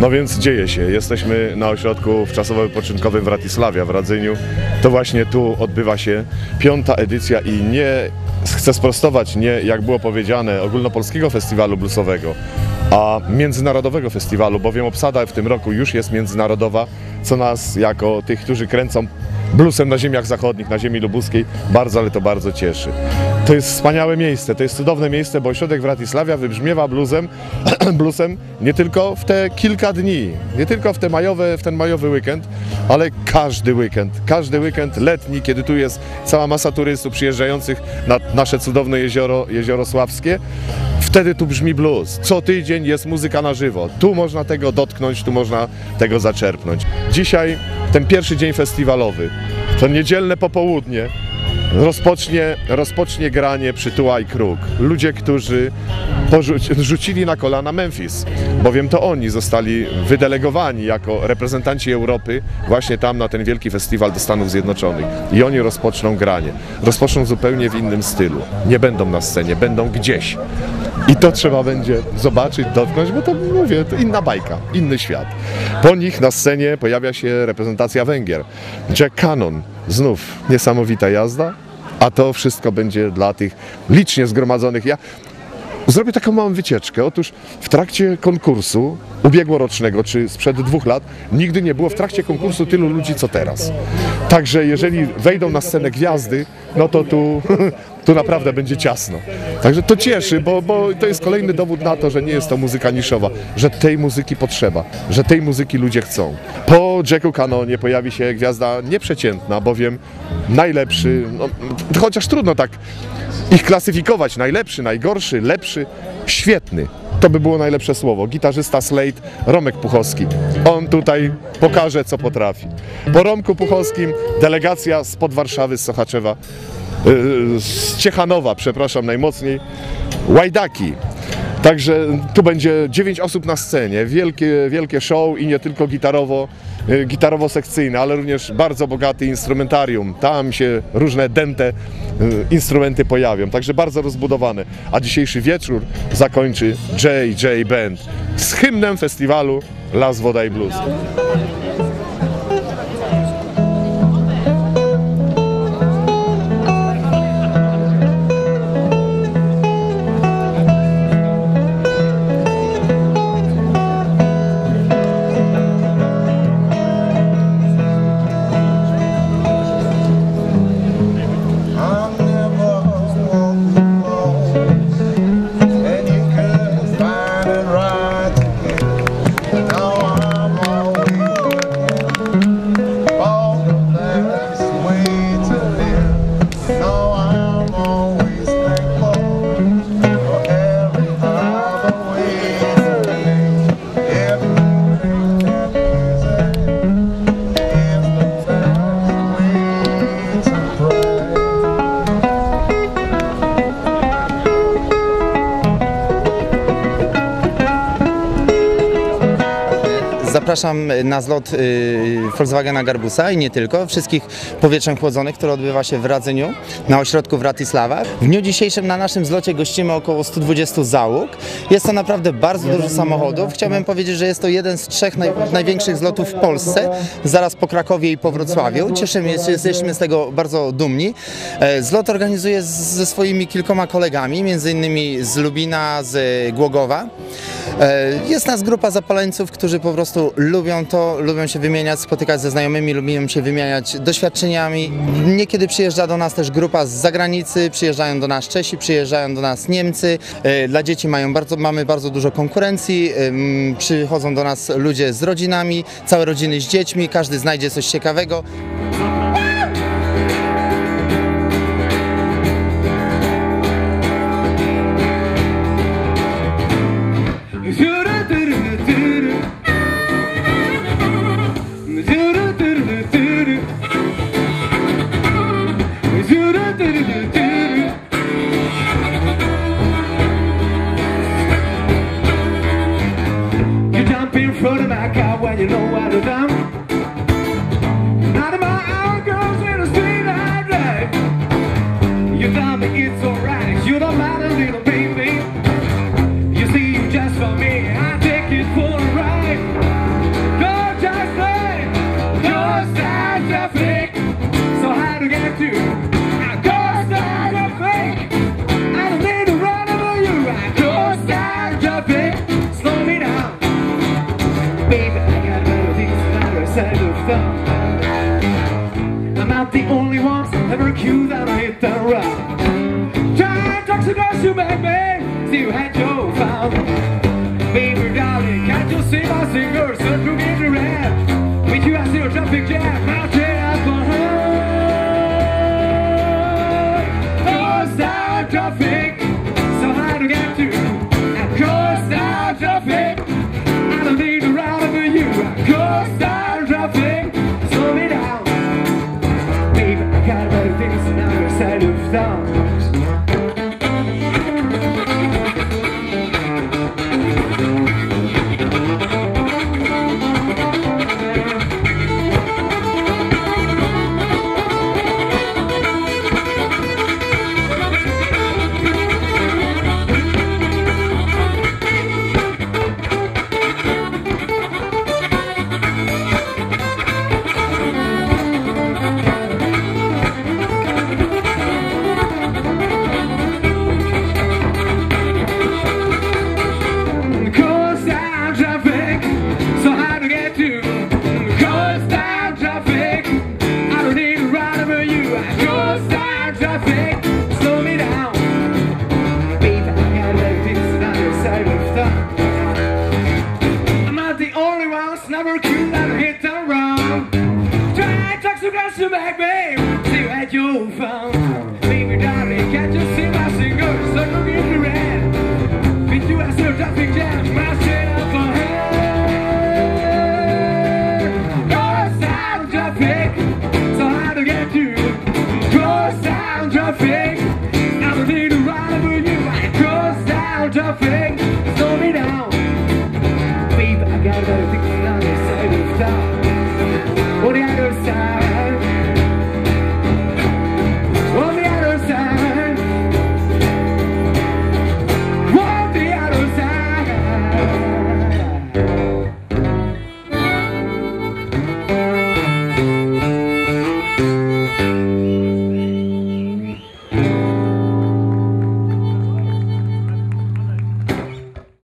No więc dzieje się. Jesteśmy na ośrodku wczasowo-wypoczynkowym w Ratisławie, w Radzyniu. To właśnie tu odbywa się piąta edycja i nie chcę sprostować, nie jak było powiedziane, ogólnopolskiego festiwalu bluesowego, a międzynarodowego festiwalu, bowiem obsada w tym roku już jest międzynarodowa, co nas jako tych, którzy kręcą bluesem na ziemiach zachodnich, na ziemi lubuskiej, bardzo, ale to bardzo cieszy. To jest wspaniałe miejsce, to jest cudowne miejsce, bo ośrodek w Ratisławia wybrzmiewa bluesem, bluesem nie tylko w te kilka dni, nie tylko w, te majowe, w ten majowy weekend, ale każdy weekend, każdy weekend letni, kiedy tu jest cała masa turystów przyjeżdżających na nasze cudowne jezioro, jezioro Sławskie, wtedy tu brzmi blues. Co tydzień jest muzyka na żywo. Tu można tego dotknąć, tu można tego zaczerpnąć. Dzisiaj ten pierwszy dzień festiwalowy, to niedzielne popołudnie, rozpocznie, rozpocznie granie Przytuła i Kruk. Ludzie, którzy rzucili na kolana Memphis, bowiem to oni zostali wydelegowani jako reprezentanci Europy właśnie tam na ten wielki festiwal do Stanów Zjednoczonych. I oni rozpoczną granie. Rozpoczną zupełnie w innym stylu. Nie będą na scenie, będą gdzieś. I to trzeba będzie zobaczyć, dotknąć, bo to mówię, to inna bajka, inny świat. Po nich na scenie pojawia się reprezentacja Węgier. Jack Cannon, znów niesamowita jazda, a to wszystko będzie dla tych licznie zgromadzonych. Ja zrobię taką małą wycieczkę. Otóż w trakcie konkursu ubiegłorocznego, czy sprzed dwóch lat, nigdy nie było w trakcie konkursu tylu ludzi, co teraz. Także jeżeli wejdą na scenę gwiazdy, no to tu, tu naprawdę będzie ciasno. Także to cieszy, bo, bo to jest kolejny dowód na to, że nie jest to muzyka niszowa, że tej muzyki potrzeba, że tej muzyki ludzie chcą. Po Jacku Canonie pojawi się gwiazda nieprzeciętna, bowiem najlepszy, no, chociaż trudno tak ich klasyfikować, najlepszy, najgorszy, lepszy, świetny. To by było najlepsze słowo. Gitarzysta Slate, Romek Puchowski. On tutaj pokaże, co potrafi. Po Romku Puchowskim delegacja spod Warszawy, z Sochaczewa, yy, z Ciechanowa, przepraszam najmocniej, Łajdaki. Także tu będzie 9 osób na scenie, wielkie, wielkie show i nie tylko gitarowo, y, gitarowo-sekcyjne, ale również bardzo bogaty instrumentarium. Tam się różne dęte y, instrumenty pojawią, także bardzo rozbudowane. A dzisiejszy wieczór zakończy JJ Band z hymnem festiwalu Las Woda Blues. Zapraszam na zlot y, Volkswagena Garbusa i nie tylko, wszystkich powietrzem chłodzonych, który odbywa się w Radzyniu na ośrodku w Ratisława. W dniu dzisiejszym na naszym zlocie gościmy około 120 załóg. Jest to naprawdę bardzo dużo samochodów. Chciałbym powiedzieć, że jest to jeden z trzech naj, największych zlotów w Polsce, zaraz po Krakowie i po Wrocławiu. Cieszymy się, jesteśmy z tego bardzo dumni. E, Zlot organizuje ze swoimi kilkoma kolegami, między innymi z Lubina, z Głogowa. E, Jest nas grupa zapaleńców, którzy po prostu lubią to, lubią się wymieniać, spotykać ze znajomymi, lubią się wymieniać doświadczeniami. Niekiedy przyjeżdża do nas też grupa z zagranicy, przyjeżdżają do nas Czesi, przyjeżdżają do nas Niemcy. E, Dla dzieci mają bardzo, mamy bardzo dużo konkurencji, Ym, przychodzą do nas ludzie z rodzinami, całe rodziny z dziećmi, każdy znajdzie coś ciekawego. it's alright if you don't mind little baby. You see you just for me, I take it for a ride. Just play, So how get? I go I don't need to run over you, I go Slow me down. Baby, I got melodies by your side of thumb only ones ever queued and I hit the talks across your back, babe. See you had your fun. Baby darling, can't you see my singer? Circle in the red. With you, I see a traffic jam. I'll tear up for her. Cause down traffic. So hard to get to. And cause down traffic. I don't need a ride over you. Cause down traffic. never cute, never hit the run. Try talk to girls to make babe. see you at your phone.